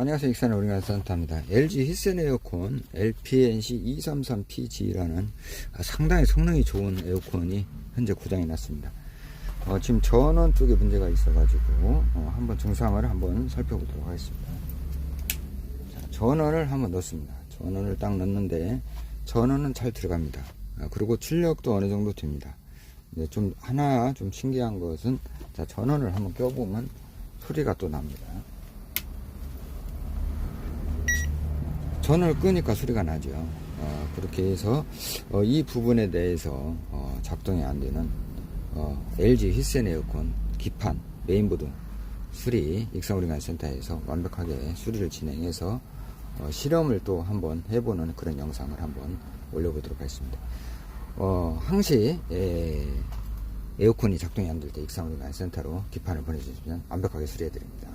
안녕하세요. 익산 오리간 산타입니다. LG 히센 에어컨 LPNC 233PG라는 상당히 성능이 좋은 에어컨이 현재 고장이 났습니다. 어, 지금 전원 쪽에 문제가 있어가지고 어, 한번 증상을 한번 살펴보도록 하겠습니다. 자, 전원을 한번 넣습니다. 전원을 딱 넣는데 전원은 잘 들어갑니다. 아, 그리고 출력도 어느 정도 됩니다. 좀 하나 좀 신기한 것은 자, 전원을 한번 껴보면 소리가 또 납니다. 전을 끄니까 소리가 나죠. 어, 그렇게 해서 어, 이 부분에 대해서 어, 작동이 안 되는 어, LG 히센 에어컨 기판 메인보드 수리 익산우리간 센터에서 완벽하게 수리를 진행해서 어, 실험을 또 한번 해보는 그런 영상을 한번 올려보도록 하겠습니다. 어, 항시 에, 에어컨이 작동이 안 될 때 익산우리간 센터로 기판을 보내주시면 완벽하게 수리해드립니다.